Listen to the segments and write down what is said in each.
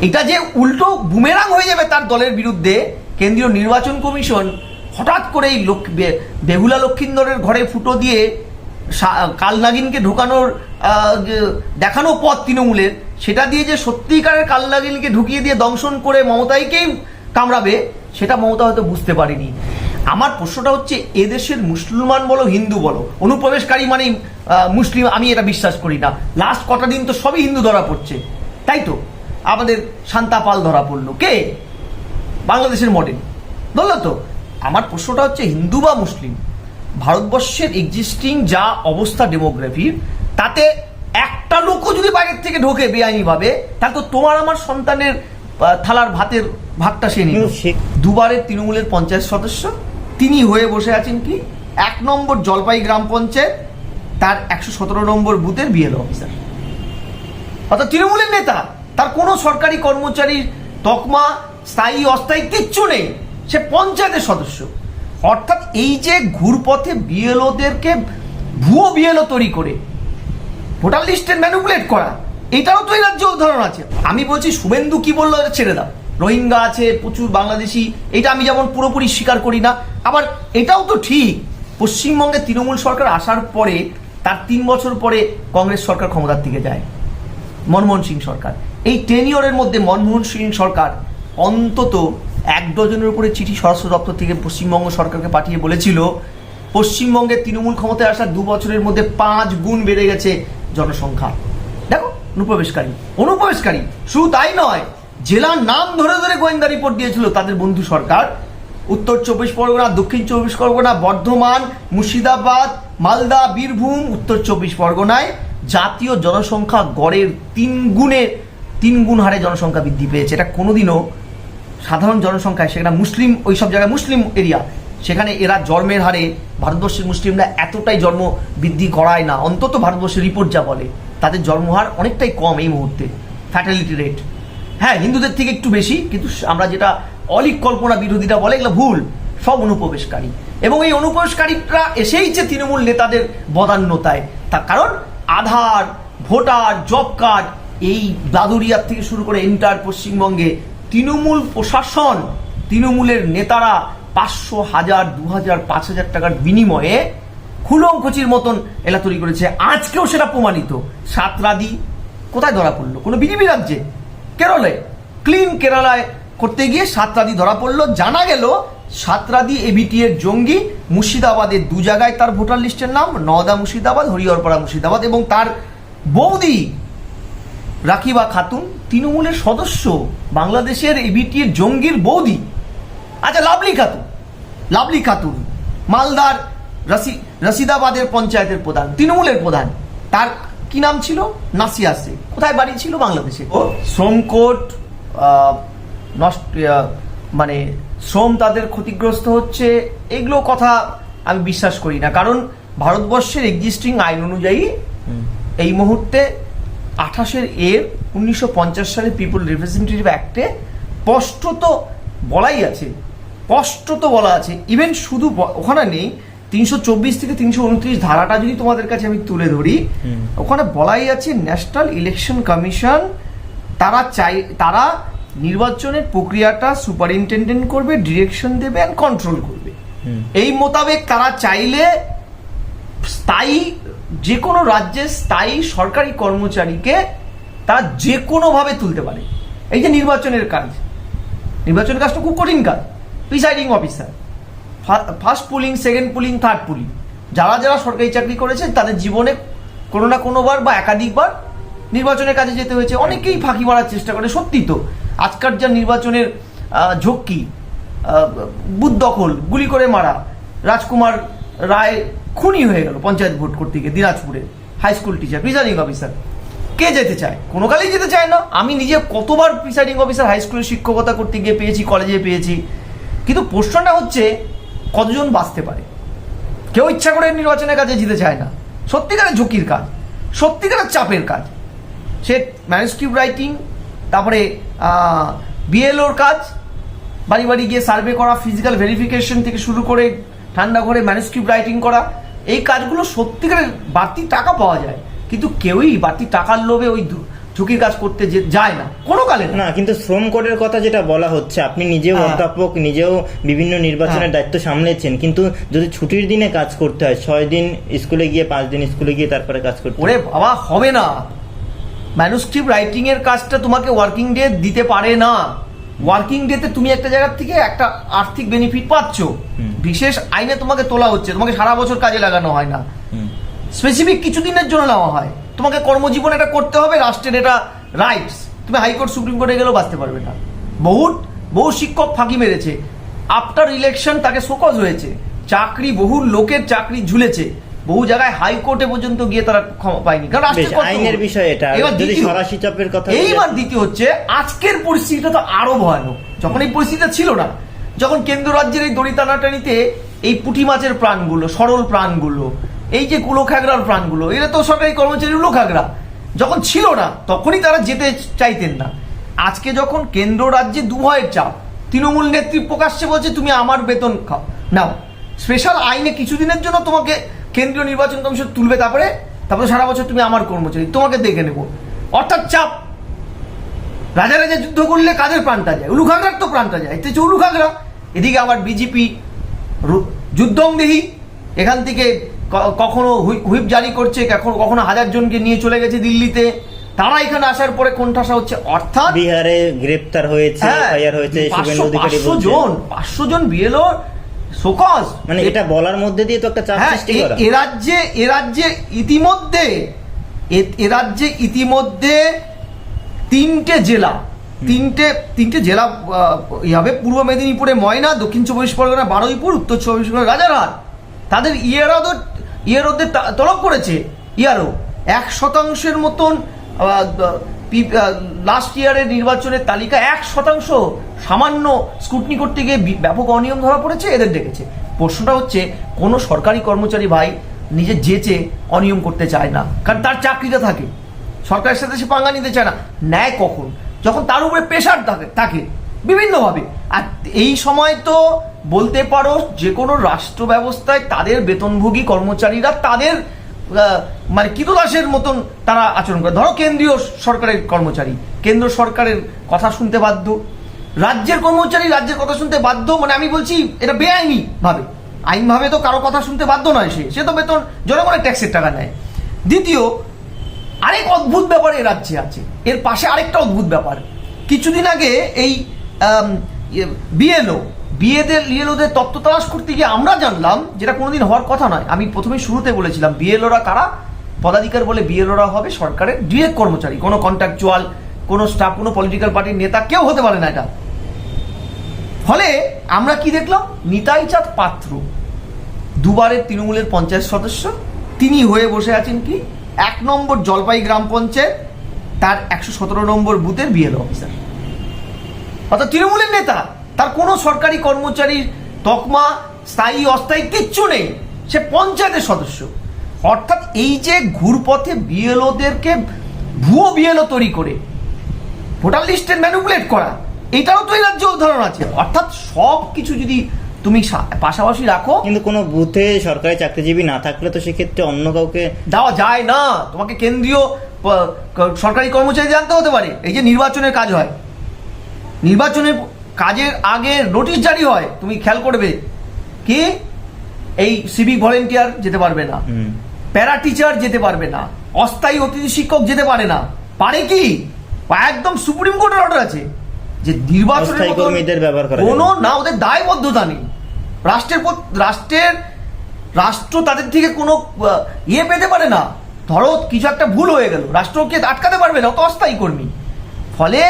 এটা যে উল্টো বুমেরাং হয়ে যাবে তার দলের বিরুদ্ধে কেন্দ্রীয় নির্বাচন কমিশন হঠাৎ করে এই বেহুলা লক্ষিন্দরের ঘরে ফুটো দিয়ে কালনাগিনকে ঢোকানোর দেখানো পথ তৃণমূলের সেটা দিয়ে যে সত্যিকারের কালনাগিনকে ঢুকিয়ে দিয়ে দংশন করে মমতাইকেই কামড়াবে সেটা মমতা হয়তো বুঝতে পারেনি। আমার প্রশ্নটা হচ্ছে এদেশের মুসলমান বলো হিন্দু বলো অনুপ্রবেশকারী আহ, মুসলিম আমি এটা বিশ্বাস করি না। লাস্ট কটা দিন তো সবই হিন্দু ধরা পড়ছে তাই তো? আমাদের শান্তা পাল ধরা পড়ল। কে? বাংলাদেশের মডেল। বলল তো আমার প্রশ্নটা হচ্ছে হিন্দু বা মুসলিম? ভারতবর্ষের এক্সিস্টিং যা অবস্থা ডেমোগ্রাফির তাতে একটা লোকও যদি বাইরের থেকে ঢোকে বেআইনিভাবে তাহলে তো তোমার আমার সন্তানের থালার ভাতের ভাগটা সে নিল। সে- দুবারের তৃণমূলের পঞ্চায়েত সদস্য তিনি হয়ে বসে আছেন কি? এক নম্বর জলপাই গ্রাম পঞ্চায়েত তার একশো সতেরো নম্বর বুথের বিএলও অফিসার। অর্থাৎ তৃণমূলের নেতা। তার কোনো সরকারি কর্মচারীর তকমা, স্থায়ী, অস্থায়ী কিচ্ছু নেই। সে পঞ্চায়েতের সদস্য। অর্থাৎ এই যে ঘুরপথে বিএলওদেরকে ভুয়ো বিএলও তৈরি করে, ভোটার লিস্টের ম্যানুপুলেট করা, এটাও তো এই রাজ্যে উদাহরণ আছে। আমি বলছি, শুভেন্দু কি বলল ছেড়ে দাও। রোহিঙ্গা আছে, প্রচুর বাংলাদেশি, এটা আমি যেমন পুরোপুরি স্বীকার করি না। আবার এটাও তো ঠিক, পশ্চিমবঙ্গে তৃণমূল সরকার আসার পরে, তার তিন বছর পরে কংগ্রেস সরকার ক্ষমতার দিকে যায়। মনমোহন সিং সরকার। এই টেন ইয়ারের মধ্যে মনমোহন সিং সরকার অন্তত এক ডজনের উপরে চিঠি স্বরাষ্ট্র দপ্তর থেকে পশ্চিমবঙ্গ সরকারকে পাঠিয়ে বলেছিল পশ্চিমবঙ্গের তৃণমূল ক্ষমতায় আসার দু বছরের মধ্যে পাঁচ গুণ বেড়ে গেছে জনসংখ্যা। দেখো, অনুপ্রবেশকারী অনুপ্রবেশকারী। শুধু তাই নয়, জেলার নাম ধরে ধরে গোয়েন্দা রিপোর্ট দিয়েছিল তাদের বন্ধু সরকার। উত্তর চব্বিশ পরগনা, দক্ষিণ চব্বিশ পরগনা, বর্ধমান, মুর্শিদাবাদ, মালদা, বীরভূম, উত্তর চব্বিশ পরগনায় জাতীয় জনসংখ্যা গড়ের তিন গুণের তিন গুণ হারে জনসংখ্যা বৃদ্ধি পেয়েছে। এটা কোনোদিনও সাধারণ জনসংখ্যায়, সেখানে মুসলিম ওই সব জায়গায় মুসলিম এরিয়া, সেখানে এরা জন্মের হারে ভারতবর্ষের মুসলিমরা এতটাই জন্ম বৃদ্ধি করায় না। অন্তত ভারতবর্ষের রিপোর্ট যা বলে, তাদের জন্মহার অনেকটাই কম এই মুহূর্তে ফ্যাটালিটি রেট হ্যাঁ হিন্দুদের থেকে একটু বেশি, কিন্তু আমরা যেটা অলিক কল্পনা বিরোধীরা বলে, এগুলো ভুল। সব অনুপ্রবেশকারী। এবং এই অনুপ্রবেশকারীরা এসেইছে তৃণমূল নেতাদের বদান্যতায়। তার কারণ, আধার, ভোটার, জব কার্ড এই দাদুরিয়ার থেকে শুরু করে এন্টার পশ্চিমবঙ্গে তৃণমূল প্রশাসন, তৃণমূলের নেতারা পাঁচশো হাজার, দু হাজার, পাঁচ হাজার টাকার বিনিময়ে খুলংখচির মতন এলা তৈরি করেছে। আজকেও সেটা প্রমাণিত। সাতরাদি কোথায় ধরা পড়ল? কোনো বিজেপি রাজ্যে? কেরলে? ক্লিন কেরালায় করতে গিয়ে সাতরাদি ধরা পড়ল। জানা গেল সাতরাদি এবিটি এর জঙ্গি মুর্শিদাবাদের দু জায়গায় তার ভোটার লিস্টের নাম, নওদা মুর্শিদাবাদ, হরিহরপাড়া মুর্শিদাবাদ এবং তার বৌদি রাকিবা খাতুন তৃণমূলের সদস্য বাংলাদেশের এবিটি এর জঙ্গির বৌদি। আচ্ছা লাভলি খাতুন। লাভলি খাতুন মালদার রসি রশিদাবাদের পঞ্চায়েতের প্রধান তৃণমূলের প্রধান। তার কি নাম ছিল? নাসিয়া শেখ। কোথায় বাড়ি ছিল? বাংলাদেশে। ও শ্রমকোট নষ্ট মানে শ্রম তাদের ক্ষতিগ্রস্ত হচ্ছে এগুলো কথা আমি বিশ্বাস করি না। কারণ ভারতবর্ষের এক্সিস্টিং আইন অনুযায়ী এই মুহূর্তে আঠাশের এর উনিশশো পঞ্চাশ সালে পিপল রিপ্রেজেন্টেটিভ অ্যাক্টে স্পষ্টত বলাই আছে স্পষ্টত বলা আছে। ইভেন শুধু ওখানে নেই তিনশো চব্বিশ থেকে তিনশো উনত্রিশ ধারাটা যদি তোমাদের কাছে আমি তুলে ধরি ওখানে বলাই আছে ন্যাশনাল ইলেকশন কমিশন তারা চাই তারা নির্বাচনের প্রক্রিয়াটা সুপারিনটেন্ডেন্ট করবে ডিরেকশন দেবে অ্যান্ড কন্ট্রোল করবে। এই মোতাবেক তারা চাইলে স্থায়ী যে কোনো রাজ্যের স্থায়ী সরকারি কর্মচারীকে তারা যে কোনোভাবে তুলতে পারে। এই যে নির্বাচনের কাজ। নির্বাচনের কাজটা খুব কঠিন কাজ। Presiding officer first polling second polling third polling যারা যারা সরকারি চাকরি করেছেন তাদের জীবনে কোনো না কোনোবার বা একাধিকবার নির্বাচনের কাজে যেতে হয়েছে। অনেকেই ফাঁকি মারার চেষ্টা করে, সত্যি তো। আজকার যা নির্বাচনের ঝক্কি বুথ দখল, গুলি করে মারা, রাজকুমার রায় খুনি হয়ে গেল পঞ্চায়েত ভোট করতে গিয়ে দিনাজপুরে high school teacher presiding officer কে যেতে চায়? কোনো কালেই যেতে চায় না। আমি নিজে কতবার প্রিসাইডিং অফিসার হাই স্কুলে শিক্ষকতা করতে গিয়ে পেয়েছি কলেজে পেয়েছি। কিন্তু প্রশ্নটা হচ্ছে, কতজন বাঁচতে পারে? কেউ ইচ্ছা করে নির্বাচনের কাজে যেতে চায় না। সত্যিকারের ঝুঁকির কাজ, সত্যিকারের চাপের কাজ। সে ম্যানুস্ক্রিপ্ট রাইটিং তারপরে বিএলওর কাজ, বাড়ি বাড়ি গিয়ে সার্ভে করা ফিজিক্যাল ভেরিফিকেশন থেকে শুরু করে, ঠান্ডা ঘরে ম্যানুস্ক্রিপ্ট রাইটিং করা এই কাজগুলো সত্যিকারের বাড়তি টাকা পাওয়া যায়। কিন্তু কেউই বাড়তি টাকার লোভে ওই ঝুঁকির কাজ করতে যায় না। কোনো কালে না। কিন্তু শ্রম কোডের কথা যেটা বলা হচ্ছে আপনি নিজেও হ্যাঁ। অধ্যাপক নিজেও বিভিন্ন নির্বাচনের হ্যাঁ। দায়িত্ব সামলেছেন কিন্তু যদি ছুটির দিনে কাজ করতে হয় ছয় দিন স্কুলে গিয়ে পাঁচ দিন স্কুলে গিয়ে তারপরে কাজ করতে ওরে বাবা হবে না। ম্যানুস্ক্রিপ্ট রাইটিং এর কাজটা তোমাকে ওয়ার্কিং ডে দিতে পারে না। ওয়ার্কিং ডেতে তুমি একটা জায়গার থেকে একটা আর্থিক বেনিফিট পাচ্ছ। বিশেষ আইনে তোমাকে তোলা হচ্ছে তোমাকে সারা বছর কাজে লাগানো হয় না। স্পেসিফিক কিছু দিনের জন্য নেওয়া হয়। তোমাকে কর্মজীবন এটা করতে হবে রাষ্ট্রের এটা রাইটস তুমি হাইকোর্ট সুপ্রিম কোর্টে গেলেও বাঁচতে পারবে না। বহু বহু শিক্ষক ফাঁকি মেরেছে। আফটার ইলেকশন তাকে শোকজ হয়েছে। চাকরি বহু লোকের চাকরি ঝুলেছে। বহু জায়গায় হাইকোর্টে পর্যন্ত গিয়ে তারা ক্ষমা পায়নি। কারণ। আইনের বিষয় এটা যদি চাপের কথা এইবার দ্বিতীয় হচ্ছে আজকের পরিস্থিতিটা তো আরও ভয়ানক। যখন এই পরিস্থিতিটা ছিল না যখন কেন্দ্র রাজ্যের এই দড়ি টানাটানিতে এই পুঁটি মাছের প্রাণগুলো সরল প্রাণগুলো এই যে কুলোখাগড়ার প্রাণগুলো এরা তো সরকারি কর্মচারী উলোখাগড়া যখন ছিল না তখনই তারা যেতে চাইতেন না। আজকে যখন কেন্দ্র রাজ্যে দুভয়ের চাপ তৃণমূল নেত্রী প্রকাশ্যে বলছে তুমি আমার বেতন খাও। নাও স্পেশাল আইনে কিছুদিনের জন্য তোমাকে কেন্দ্রীয় নির্বাচন কমিশন তুলবে তারপরে তারপরে সারা বছর তুমি আমার কর্মচারী তোমাকে দেখে নেব। অর্থাৎ চাপ। রাজা রাজা যুদ্ধ করলে কাদের প্রাণটা যায়? উলুখাগড়ার তো প্রাণটা যায়। এতে উলুখাগড়া। এদিকে আবার বিজেপি যুদ্ধংদেহী। এখান থেকে কখনো হুই- হুইপ জারি করছে কখনো কখনো হাজার জনকে নিয়ে চলে গেছে দিল্লিতে। তারা এখানে আসার পরে কোণঠাসা হচ্ছে। অর্থাৎ বিহারে গ্রেপ্তার হয়েছে হ্যাঁ, হয়েছে জন পাঁচশো জন বিএলও শোকজ মানে এটা বলার মধ্যে দিয়ে তো একটা চাপ হ্যাঁ সৃষ্টি করা। এ রাজ্যে এ রাজ্যে ইতিমধ্যে এ- রাজ্যে ইতিমধ্যে তিনটে জেলা তিনটে তিনটে জেলা আহ, ই হবে পূর্ব মেদিনীপুরে ময়না দক্ষিণ চব্বিশ পরগনা বারুইপুর উত্তর চব্বিশ পরগনা রাজারহাট। তাদের ইয়েরও ইয়েরোদের তলব করেছে ইয়ারও। এক শতাংশের মতন লাস্ট ইয়ারের নির্বাচনের তালিকা এক শতাংশ সামান্য স্কুটনি করতে গিয়ে ব্যাপক অনিয়ম ধরা পড়েছে, এদের ডেকেছে। প্রশ্নটা হচ্ছে, কোনো সরকারি কর্মচারী ভাই নিজে জেচে অনিয়ম করতে চায় না? কারণ তার চাকরিটা থাকে। সরকারের সাথে সে পাঙ্গা নিতে চায় না। ন্যায় কখন? যখন তার উপরে প্রেশার থাকে থাকে, বিভিন্নভাবে। আর এই সময় তো বলতে পারো, যে কোনো রাষ্ট্র ব্যবস্থায় তাদের বেতনভোগী কর্মচারীরা তাদের মানে কৃতদাসের মতন তারা আচরণ করে। ধরো কেন্দ্রীয় সরকারের কর্মচারী। কেন্দ্র সরকারের কথা শুনতে বাধ্য। রাজ্যের কর্মচারী রাজ্যের কথা শুনতে বাধ্য? মানে আমি বলছি এটা বেআইনি ভাবে। আইনভাবে তো কারও কথা শুনতে বাধ্য নয় সে। সে তো বেতন জনগণের ট্যাক্সের টাকা নেয়। দ্বিতীয় আরেক অদ্ভুত ব্যাপার এ রাজ্যে আছে। এর পাশে আরেকটা অদ্ভুত ব্যাপার। কিছুদিন আগে এই ইয়ে, বিএলও বিএদের লিএলওদের তত্ত্ব তালাশ করতে গিয়ে আমরা জানলাম যেটা কোনোদিন হওয়ার কথা নয়। আমি প্রথমে শুরুতে বলেছিলাম বিএলওরা কারা? পদাধিকার বলে বিএলওরা হবে সরকারের ডিরেক্ট কর্মচারী। কোনো কন্ট্রাকচুয়াল কোনো স্টাফ কোনো পলিটিক্যাল পার্টির নেতা কেউ হতে পারে না এটা। ফলে আমরা কি দেখলাম? নিতাই চাঁদ পাত্র, দুবারের তৃণমূলের পঞ্চায়েত সদস্য, তিনি হয়ে বসে আছেন কি? এক নম্বর জলপাই গ্রাম পঞ্চায়েত, তার একশো সতেরো নম্বর বুথের বিএলও অফিসার। অর্থাৎ তৃণমূলের নেতা। তার কোনো সরকারি কর্মচারীর তকমা স্থায়ী অস্থায়ী কিচ্ছু নেই। সে পঞ্চায়েতের সদস্য। অর্থাৎ এই যে ঘুরপথে বিএলওদেরকে ভুয়ো বিএলও তৈরি করে ভোটার লিস্টের ম্যানুপুলেট করা এটাও তো এই রাজ্যে উদাহরণ আছে। অর্থাৎ সব কিছু যদি তুমি পাশাপাশি রাখো। কিন্তু কোনো বুথে সরকারি চাকরিজীবী না থাকলে তো সেক্ষেত্রে অন্য কাউকে দেওয়া যায় না। তোমাকে কেন্দ্রীয় সরকারি কর্মচারী জানতে হতে পারে। এই যে নির্বাচনের কাজ হয়। নির্বাচনের কাজের আগে নোটিশ জারি হয় তুমি খেয়াল করবে কি? এই সিভিক ভলেন্টিয়ার যেতে পারবে না। প্যারা টিচার যেতে পারবে না। অস্থায়ী অতিথি শিক্ষক যেতে পারে না। পারে কি? একদম সুপ্রিম কোর্টের অর্ডার আছে যে নির্বাচনের কর্মীদের ব্যবহার করা কোনো না। ওদের দায়বদ্ধতা নেই। রাষ্ট্রের রাষ্ট্রের রাষ্ট্র তাদের থেকে কোনো ইয়ে পেতে পারে না। ধরো কিছু একটা ভুল হয়ে গেল। রাষ্ট্রকে আটকাতে পারবে না অত অস্থায়ী কর্মী। ফলে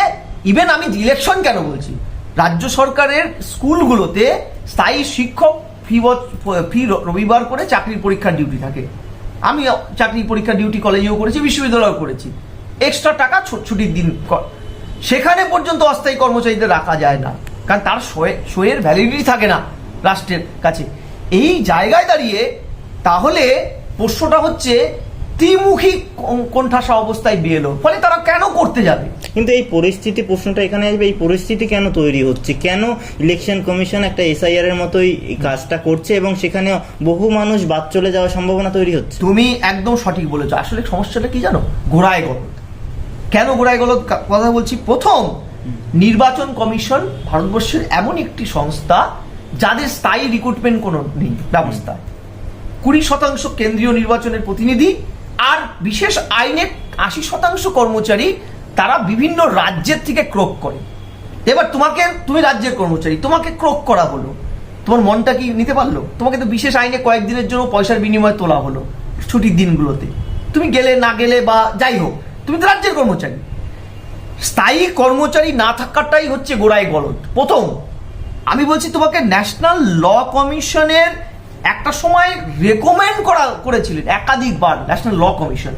ইভেন আমি ইলেকশন কেন বলছি? রাজ্য সরকারের স্কুলগুলোতে স্থায়ী শিক্ষক ফি ফি রবিবার করে চাকরির পরীক্ষার ডিউটি থাকে। আমি চাকরি পরীক্ষার ডিউটি কলেজেও করেছি, বিশ্ববিদ্যালয়েও করেছি। এক্সট্রা টাকা ছুটির দিন সেখানে পর্যন্ত অস্থায়ী কর্মচারীদের রাখা যায় না, কারণ তার শোয়ে- শোয়ের ভ্যালিডিটি থাকে না রাষ্ট্রের কাছে। এই জায়গায় দাঁড়িয়ে তাহলে প্রশ্নটা হচ্ছে ত্রিমুখী কোণ- কোণঠাসা অবস্থায় বিয়েলো ফলে তারা কেন করতে যাবে? কিন্তু এই পরিস্থিতি প্রশ্নটা এখানে আসবে এই পরিস্থিতি কেন তৈরি হচ্ছে? কেন ইলেকশন কমিশন একটা এসআইআর এর মতোই কাজটা করছে এবং সেখানে বহু মানুষ বাদ চলে যাওয়ার সম্ভাবনা তৈরি হচ্ছে? তুমি একদম সঠিক বলেছ। আসলে সমস্যাটা কি জানো? ঘোড়ায় গরম কেন গোড়ায় গলত? কথা বলছি প্রথম নির্বাচন কমিশন ভারতবর্ষের এমন একটি সংস্থা যাদের স্থায়ী রিক্রুটমেন্ট কোনো নেই ব্যবস্থা। কুড়ি শতাংশ কেন্দ্রীয় নির্বাচনের প্রতিনিধি আর বিশেষ আইনে আশি শতাংশ কর্মচারী তারা বিভিন্ন রাজ্যের থেকে ক্রোক করে। এবার তোমাকে, তুমি রাজ্যের কর্মচারী, তোমাকে ক্রোক করা হলো। তোমার মনটা কি নিতে পারল? তোমাকে তো বিশেষ আইনে কয়েকদিনের জন্য পয়সার বিনিময়ে তোলা হলো ছুটির দিনগুলোতে। তুমি গেলে, না গেলে বা যাই হোক, তুমি তো রাজ্যের কর্মচারী। স্থায়ী কর্মচারী না থাকাটাই হচ্ছে গোড়ায় গলদ। প্রথম, আমি বলছি তোমাকে ন্যাশনাল ল কমিশনের একটা সময় রেকমেন্ড করা করেছিলেন একাধিকবার ন্যাশনাল ল কমিশন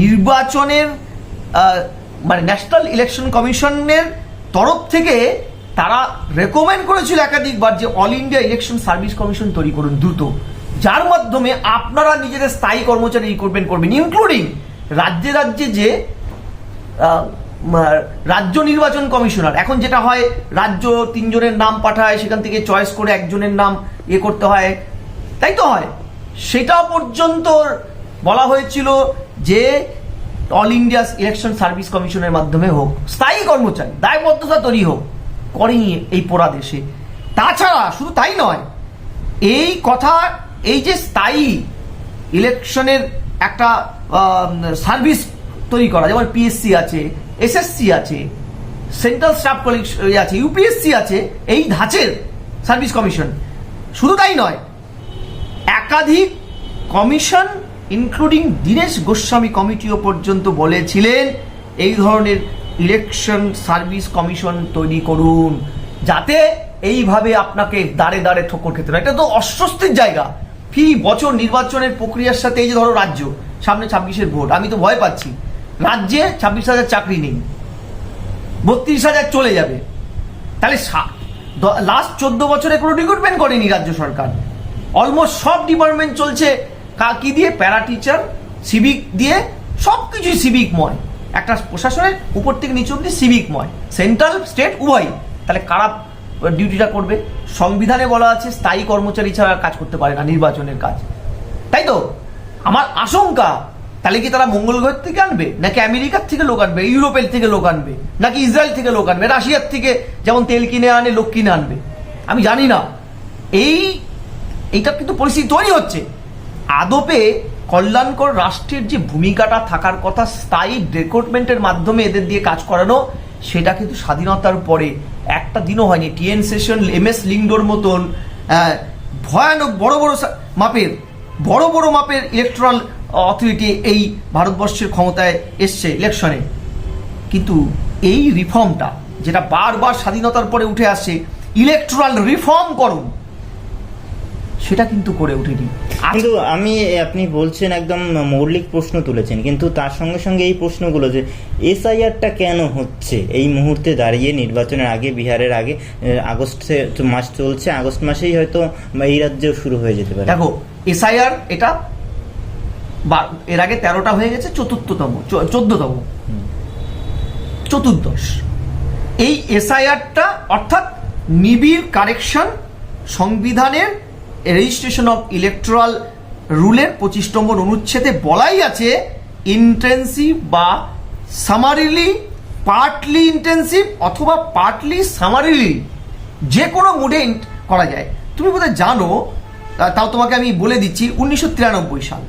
নির্বাচনের মানে ন্যাশনাল ইলেকশন কমিশনের তরফ থেকে তারা রেকমেন্ড করেছিল একাধিকবার যে all India election service commission তৈরি করুন দ্রুত। যার মাধ্যমে আপনারা নিজেদের স্থায়ী কর্মচারী রিক্রুটমেন্ট করবেন ইনক্লুডিং রাজ্যে রাজ্যে যে রাজ্য নির্বাচন কমিশনার। এখন যেটা হয়, রাজ্য তিনজনের নাম পাঠায়, সেখান থেকে চয়েস করে একজনের নাম ইয়ে করতে হয়। তাই তো হয়। সেটা পর্যন্ত বলা হয়েছিল যে অল ইন্ডিয়া ইলেকশন সার্ভিস কমিশনের মাধ্যমে হোক, স্থায়ী কর্মচারী, দায়বদ্ধতা তৈরি হোক করেনি এই পোড়া দেশে। তাছাড়া শুধু তাই নয়, এই কথা, এই যে স্থায়ী ইলেকশনের একটা সার্ভিস তৈরি করা, যেমন পিএসসি আছে এসএসসি আছে সেন্ট্রাল স্টাফ কলেজ আছে ইউপিএসসি আছে, এই ধাঁচের সার্ভিস কমিশন শুধু তাই নয়, একাধিক কমিশন ইনক্লুডিং দীনেশ গোস্বামী কমিটিও পর্যন্ত বলেছিলেন, এই ধরনের ইলেকশন সার্ভিস কমিশন তৈরি করুন, যাতে এইভাবে আপনাকে দাঁড়ে দাঁড়ে ঠোকর খেতে হয়। এটা তো অস্বস্তির জায়গা। ফি বছর নির্বাচনের প্রক্রিয়ার সাথে এই যে ধরো রাজ্য, সামনে ছাব্বিশের ভোট, আমি তো ভয় পাচ্ছি। রাজ্যে ছাব্বিশ হাজার চাকরি নেই। বত্রিশ হাজার চলে যাবে। তাহলে লাস্ট চোদ্দ বছরে কোনো রিক্রুটমেন্ট করেনি রাজ্য সরকার। অলমোস্ট সব ডিপার্টমেন্ট চলছে কা- কি দিয়ে? প্যারা টিচার সিভিক দিয়ে সব কিছুই সিভিকময় একটা প্রশাসনের উপর থেকে নিচে অব্দি সিভিকময় সেন্ট্রাল স্টেট উভয় তাহলে কারা ডিউটিটা করবে? সংবিধানে বলা আছে, স্থায়ী কর্মচারী ছাড়া কাজ করতে পারে না, নির্বাচনের কাজ। তাই তো? আমার আশঙ্কা তাহলে কি তারা মঙ্গল গ্রহ থেকে আনবে? নাকি আমেরিকার থেকে লোক আনবে? ইউরোপের থেকে লোক আনবে? নাকি ইসরায়েল থেকে লোক আনবে? রাশিয়ার থেকে যেমন তেল কিনে আনে, লোক কিনে আনবে? আমি জানি না। এই, এইটা কিন্তু পরিস্থিতি তৈরি হচ্ছে। আদপে কল্যাণকর রাষ্ট্রের যে ভূমিকাটা থাকার কথা, স্থায়ী রিক্রুটমেন্টের মাধ্যমে এদের দিয়ে কাজ করানো, সেটা কিন্তু স্বাধীনতার পরে, একটা দিনও হয়নি। টিএন সেশন এম এস লিঙ্গোর মতন ভয়ানক বড় বড় মাপের, বড় বড় মাপের ইলেকট্রাল অথরিটি এই ভারতবর্ষের ক্ষমতায় এসছে ইলেকশনে কিন্তু এই রিফর্মটা যেটা বারবার স্বাধীনতার পরে উঠে আসে ইলেকট্রাল রিফর্ম করুন সেটা কিন্তু করে উঠেনি। কিন্তু আমি আপনি বলছেন একদম মৌলিক প্রশ্ন তুলেছেন কিন্তু তার সঙ্গে সঙ্গে এই প্রশ্নগুলো যে এসআইআরটা কেন হচ্ছে? এই মুহূর্তে দাঁড়িয়ে নির্বাচনের আগে বিহারের আগে আগস্টে মাস চলছে আগস্ট মাসেই হয়তো এই রাজ্যেও শুরু হয়ে যেতে পারে। দেখো এসআইআর এটা এর আগে তেরোটা হয়ে গেছে, চতুর্থতম চোদ্দতম। চতুর্দশ। এই এসআইআরটা অর্থাৎ নিবিড় কারেকশন সংবিধানের রেজিস্ট্রেশন অফ ইলেকট্রাল রুলের পঁচিশ নম্বর অনুচ্ছেদে বলাই আছে ইন্টেন্সিভ বা সামারিলি পার্টলি ইন্টেন্সিভ অথবা পার্টলি সামারিলি যে কোনো মুডে করা যায়। তুমি বোধহয় জানো তাও তোমাকে আমি বলে দিচ্ছি, উনিশশো তিরানব্বই সাল।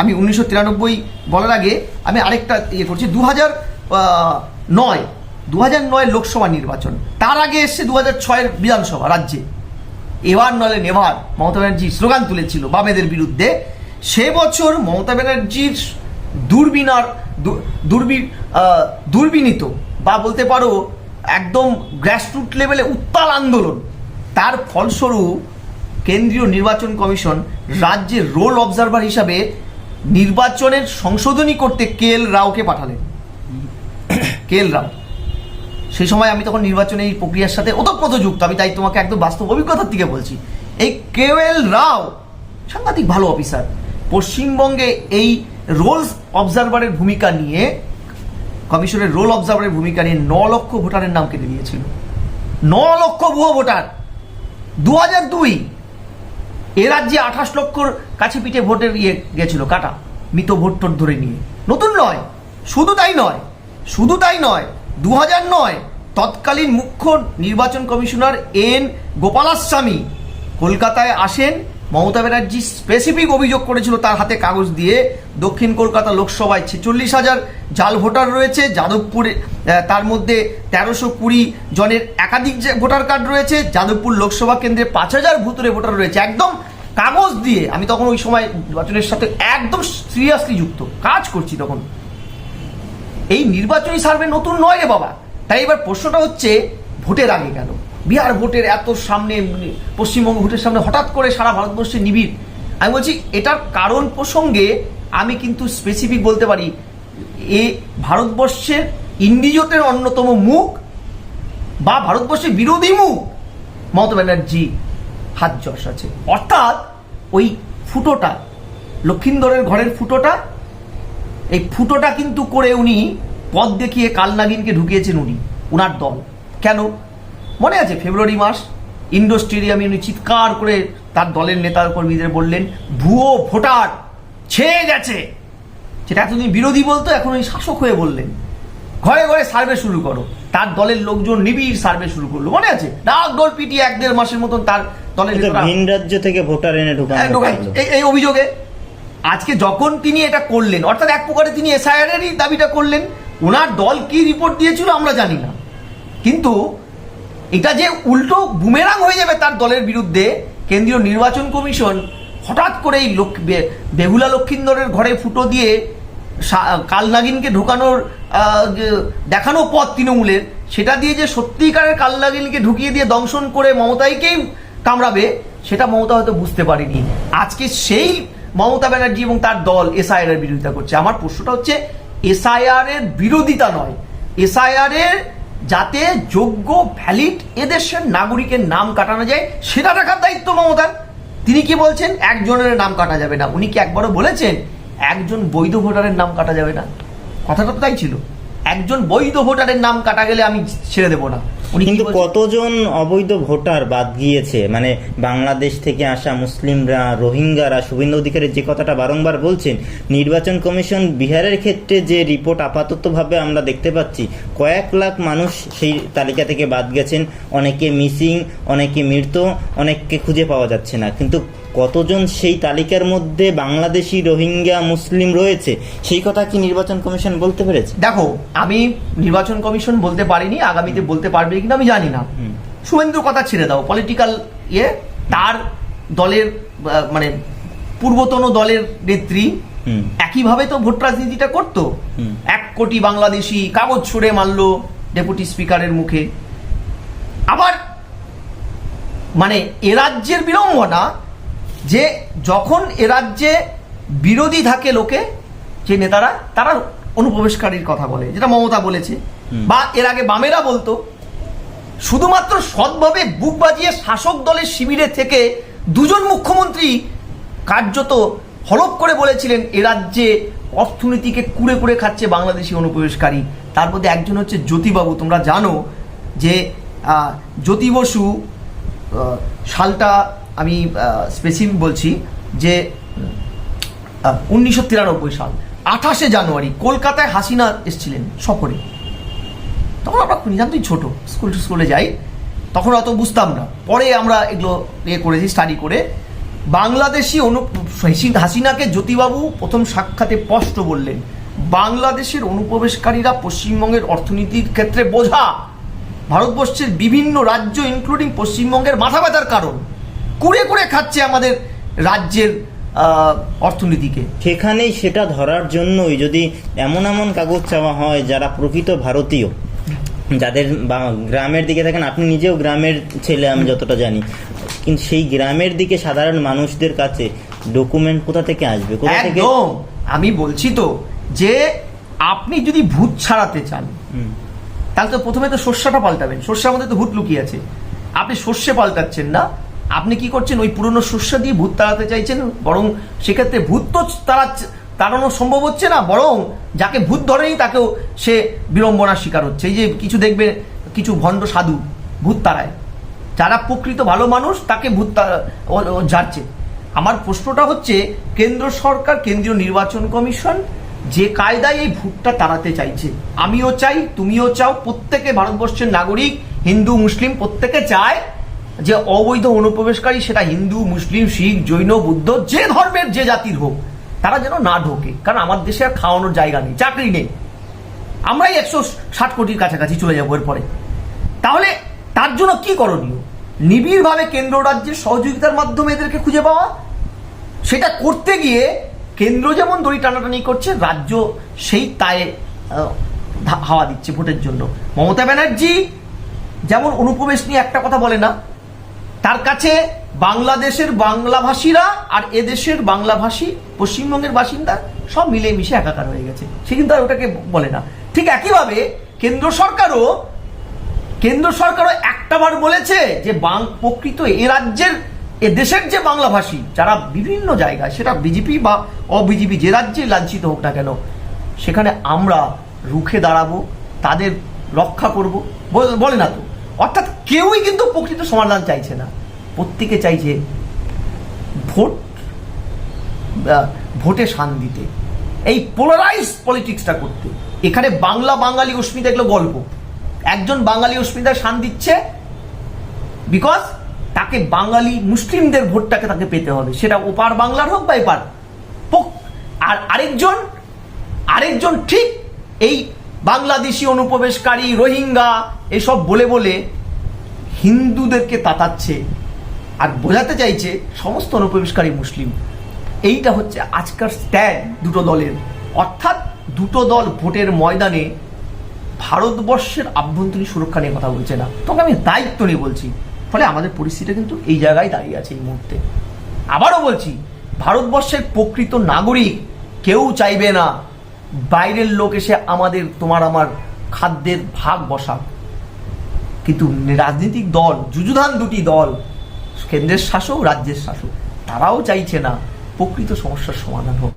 আমি উনিশশো তিরানব্বই বলার আগে আমি আরেকটা ইয়ে করছি। দু হাজার নয় দু হাজার নয় লোকসভা নির্বাচন। তার আগে এসছে দু হাজার ছয়ের বিধানসভা রাজ্যে। এবার নলে নেভার মমতা ব্যানার্জি স্লোগান তুলেছিল বামেদের বিরুদ্ধে। সে বছর মমতা ব্যানার্জির দুর্বিনার দুর্বি দুর্বিনীত বা বলতে পারো একদম গ্রাসরুট লেভেলে উত্তাল আন্দোলন। তার ফলস্বরূপ কেন্দ্রীয় নির্বাচন কমিশন রাজ্যের রোল অবজারভার হিসাবে নির্বাচনের সংশোধনী করতে কে এল রাওকে পাঠালেন? কে এল রাও? সেই সময় আমি তখন নির্বাচনে এই প্রক্রিয়ার সাথে ওতপ্রোত যুক্ত আমি তাই তোমাকে একদম বাস্তব অভিজ্ঞতার থেকে বলছি। এই কে এল রাও, সাংঘাতিক ভালো অফিসার, পশ্চিমবঙ্গে এই রোলস অবজারভারের ভূমিকা নিয়ে, কমিশনের রোল অবজারভারের ভূমিকা নিয়ে ন লক্ষ ভোটারের নাম কেটে দিয়েছিল। ন লক্ষ ভুয়ো ভোটার। দু হাজার দুই এ রাজ্যে আঠাশ লক্ষর কাছে পিঠে ভোটের ইয়ে গেছিল, কাটা। মৃত ভোট টোট ধরে নিয়ে। নতুন নয়, শুধু তাই নয়, শুধু তাই নয় দু নয়, তৎকালীন মুখ্য নির্বাচন কমিশনার এন গোপালাস্বামী কলকাতায় আসেন মমতা ব্যানার্জি স্পেসিফিক অভিযোগ করেছিল তার হাতে কাগজ দিয়ে। দক্ষিণ কলকাতা লোকসভায় ছেচল্লিশ হাজার জাল ভোটার রয়েছে। যাদবপুরে তার মধ্যে তেরোশো কুড়ি জনের একাধিক যে ভোটার কার্ড রয়েছে, যাদবপুর লোকসভা কেন্দ্রে পাঁচ হাজার ভুতুরে ভোটার রয়েছে। একদম কাগজ দিয়ে। আমি তখন ওই সময় নির্বাচনের সাথে একদম সিরিয়াসলি যুক্ত। কাজ করছি তখন। এই নির্বাচনী সার্ভে নতুন নয় রে বাবা। তাই এবার প্রশ্নটা হচ্ছে, ভোটের আগে কেন? বিহার ভোটের এত সামনে মানে পশ্চিমবঙ্গ ভোটের সামনে হঠাৎ করে সারা ভারতবর্ষে নিবিড়। আমি বলছি, এটার কারণ প্রসঙ্গে আমি কিন্তু স্পেসিফিক বলতে পারি, এ ভারতবর্ষের ইন্ডিজোটের অন্যতম মুখ বা ভারতবর্ষের বিরোধী মুখ মমতা ব্যানার্জি হাত যশ আছে। অর্থাৎ ওই ফুটোটা, লক্ষিন্দরের ঘরের ফুটোটা, এই ফুটোটা কিন্তু করে উনি পথ দেখিয়ে কালনাগিনকে ঢুকিয়েছেন উনি, উনার দল। কেন? মনে আছে ফেব্রুয়ারি মাস ইন্ডো স্টেডিয়ামে উনি চিৎকার করে তার দলের নেতা কর্মীদের বললেন ভুয়ো ভোটার ছেয়ে গেছে। সেটা এতদিন বিরোধী বলতো এখন ওই শাসক হয়ে বললেন। ঘরে ঘরে সার্ভে শুরু করো। তার দলের লোকজন নিবিড় সার্ভে শুরু করল। মনে আছে? ডাক ডোর পিটিয়ে এক দেড় মাসের মতন তার দলের ভিন রাজ্য থেকে ভোটার এনে ঢুকানো এই- এই অভিযোগে আজকে যখন তিনি এটা করলেন অর্থাৎ এক প্রকারে তিনি এসআইআরেরই দাবিটা করলেন ওনার দল কি রিপোর্ট দিয়েছিল আমরা জানি না। কিন্তু এটা যে উল্টো বুমেরাং হয়ে যাবে তার দলের বিরুদ্ধে কেন্দ্রীয় নির্বাচন কমিশন হঠাৎ করে এই বেহুলা লক্ষিন্দরের ঘরে ফুটো দিয়ে কালনাগিনকে ঢোকানোর দেখানো পথ তৃণমূলের, সেটা দিয়ে যে সত্যিকারের কালনাগিনকে ঢুকিয়ে দিয়ে দংশন করে মমতাইকেই কামড়াবে, সেটা মমতা হয়তো বুঝতে পারেনি। আজকে সেই মমতা ব্যানার্জি এবং তার দল এসআইআর এর বিরোধিতা করছে। আমার প্রশ্নটা হচ্ছে এসআইআর এর বিরোধিতা নয় এসআইআর এর যাতে যোগ্য ভ্যালিড এদেশের নাগরিকের নাম কাটানো যায়, সেটা রাখার দায়িত্ব মমতার। তিনি কি বলছেন? একজনের নাম কাটা যাবে না। উনি কি একবারও বলেছেন? একজন বৈধ ভোটারের নাম কাটা যাবে না। কথাটা তো তাই ছিল। একজন বৈধ ভোটারের নাম কাটা গেলে আমি ছেড়ে দেবো না। কিন্তু কতজন অবৈধ ভোটার বাদ গিয়েছে? মানে বাংলাদেশ থেকে আসা মুসলিমরা রোহিঙ্গারা শুভেন্দু অধিকারী যে কথাটা বারংবার বলছেন নির্বাচন কমিশন বিহারের ক্ষেত্রে যে রিপোর্ট আপাততভাবে আমরা দেখতে পাচ্ছি কয়েক লাখ মানুষ সেই তালিকা থেকে বাদ গেছেন। অনেকে মিসিং অনেকে মৃত অনেককে খুঁজে পাওয়া যাচ্ছে না। কিন্তু কতজন সেই তালিকার মধ্যে বাংলাদেশি রোহিঙ্গা মুসলিম রয়েছে? সেই কথা কি নির্বাচন কমিশন বলতে পেরেছে? দেখো আমি নির্বাচন কমিশন বলতে পারিনি আগামীতে বলতে পারবে কিনা আমি জানি না। শুভেন্দুর কথা ছেড়ে দাও পলিটিক্যাল ইয়ে তার দলের মানে পূর্বতন দলের নেত্রী একইভাবে তো ভোট রাজনীতিটা করতো। এক কোটি বাংলাদেশি কাগজ ছুড়ে মারলো ডেপুটি স্পিকারের মুখে। আবার মানে এ রাজ্যের বিড়ম্বনা যে যখন এ রাজ্যে বিরোধী থাকে লোকে যে নেতারা তারা অনুপ্রবেশকারীর কথা বলে যেটা মমতা বলেছে। বা এর আগে বামেরা বলতো শুধুমাত্র সৎভাবে বুক বাজিয়ে শাসক দলের শিবিরে থেকে দুজন মুখ্যমন্ত্রী কার্যত হলপ করে বলেছিলেন এ রাজ্যে অর্থনীতিকে কুড়ে কুড়ে খাচ্ছে বাংলাদেশি অনুপ্রবেশকারী। তার মধ্যে একজন হচ্ছে জ্যোতিবাবু তোমরা জানো যে জ্যোতি বসু সালটা আমি স্পেসিফিক বলছি যে উনিশশো তিরানব্বই সাল, আঠাশে জানুয়ারি কলকাতায় হাসিনা এসেছিলেন সফরে। তখন আমরা নিতান্তই ছোট, স্কুল স্কুলে যাই, তখন অত বুঝতাম না। পরে আমরা এগুলো ইয়ে করেছি স্টাডি করে। বাংলাদেশি অনু হাসিনাকে জ্যোতিবাবু প্রথম সাক্ষাতে স্পষ্ট বললেন, বাংলাদেশের অনুপ্রবেশকারীরা পশ্চিমবঙ্গের অর্থনীতির ক্ষেত্রে বোঝা, ভারতবর্ষের বিভিন্ন রাজ্য ইনক্লুডিং পশ্চিমবঙ্গের মাথা ব্যথার কারণ। কুড়ে কুড়ে খাচ্ছে আমাদের রাজ্যের অর্থনীতিকে। সেখানেই সেটা ধরার জন্যই যদি এমন এমন কাগজ চাওয়া হয় যারা প্রকৃত ভারতীয় যাদের বা গ্রামের দিকে থাকেন আপনি নিজেও গ্রামের ছেলে আমি যতটা জানি। কিন্তু সেই গ্রামের দিকে সাধারণ মানুষদের কাছে ডকুমেন্ট কোথা থেকে আসবে? কোথা থেকে আমি বলছি তো যে আপনি যদি ভূত ছাড়াতে চান তাহলে তো প্রথমে তো শস্যটা পাল্টাবেন। শস্যের মধ্যে তো ভূত লুকিয়ে আছে। আপনি শস্যে পাল্টাচ্ছেন না আপনি কি করছেন? ওই পুরনো শস্য দিয়ে ভূত তাড়াতে চাইছেন? বরং সেক্ষেত্রে ভূত তো তারা তাড়ানো সম্ভব হচ্ছে না, বরং যাকে ভূত ধরেনি তাকেও সে বিড়ম্বনার শিকার হচ্ছে। এই যে কিছু দেখবে, কিছু ভণ্ড সাধু ভূত তাড়ায়। যারা প্রকৃত ভালো মানুষ, তাকে ভূত যাচ্ছে আমার প্রশ্নটা হচ্ছে, কেন্দ্র সরকার, কেন্দ্রীয় নির্বাচন কমিশন যে কায়দায় এই ভূতটা তাড়াতে চাইছে, আমিও চাই, তুমিও চাও, প্রত্যেকে ভারতবর্ষের নাগরিক, হিন্দু, মুসলিম, প্রত্যেকে চায় যে অবৈধ অনুপ্রবেশকারী সেটা হিন্দু, মুসলিম, শিখ, জৈন, বুদ্ধ, যে ধর্মের, যে জাতির হোক, তারা যেন না ঢোকে। কারণ আমার দেশে আর খাওয়ানোর জায়গা নেই, চাকরি নেই। আমরাই একশো ষাট কোটির কাছাকাছি চলে যাব এরপরে। তাহলে তার জন্য কি করণীয়? নিবিড়ভাবে কেন্দ্র রাজ্যের সহযোগিতার মাধ্যমে এদেরকে খুঁজে পাওয়া? সেটা করতে গিয়ে কেন্দ্র যেমন দড়ি টানাটানি করছে, রাজ্য সেই তায়ে হাওয়া দিচ্ছে ভোটের জন্য। মমতা ব্যানার্জি যেমন অনুপ্রবেশ নিয়ে একটা কথা বলে না তার কাছে বাংলাদেশের বাংলাভাষীরা আর এদেশের বাংলাভাষী, পশ্চিমবঙ্গের বাসিন্দা সব মিলে মিশে একাকার হয়ে গেছে। সে কিন্তু আর ওটাকে বলে না। ঠিক একইভাবে কেন্দ্র সরকারও কেন্দ্র সরকারও একটাবার বলেছে যে বাং, প্রকৃত এ রাজ্যের, এ দেশের যে বাংলাভাষী, যারা বিভিন্ন জায়গায়, সেটা বিজেপি বা অবিজেপি যে রাজ্যে লাঞ্ছিত হোক না কেন, সেখানে আমরা রুখে দাঁড়াবো, তাদের রক্ষা করব। বলে না তো? অর্থাৎ কেউই কিন্তু প্রকৃত সমাধান চাইছে না। প্রত্যেকে চাইছে ভোট ভোটে শান দিতে। এই পোলারাইজ পলিটিক্সটা করতে। এখানে বাংলা বাঙালি অস্মিতা এগুলো গল্প। একজন বাঙালি অস্মিতা শান দিচ্ছে বিকজ তাকে বাঙালি মুসলিমদের ভোটটাকে তাকে পেতে হবে। সেটা ওপার বাংলার হোক বা এপার। আর আরেকজন আরেকজন ঠিক এই বাংলাদেশি অনুপ্রবেশকারী রোহিঙ্গা এসব বলে বলে হিন্দুদেরকে তাতাচ্ছে আর বোঝাতে চাইছে সমস্ত অনুপ্রবেশকারী মুসলিম। এইটা হচ্ছে আজকার স্ট্যান্ড দুটো দলের। অর্থাৎ দুটো দল ভোটের ময়দানে ভারতবর্ষের আভ্যন্তরীণ সুরক্ষা নিয়ে কথা বলছে না। তবে আমি দায়িত্ব নিয়ে বলছি। ফলে আমাদের পরিস্থিতি কিন্তু এই জায়গায় দাঁড়িয়ে আছে এই মুহূর্তে। আবারও বলছি, ভারতবর্ষের প্রকৃত নাগরিক কেউ চাইবে না। বাইরের লোক এসে আমাদের, তোমার, আমার খাদ্যের ভাগ বসাক। কিন্তু রাজনৈতিক দল, যুযুধান দুটি দল, কেন্দ্রের শাসক, রাজ্যের শাসক, তারাও চাইছে না প্রকৃত সমস্যার সমাধান হোক।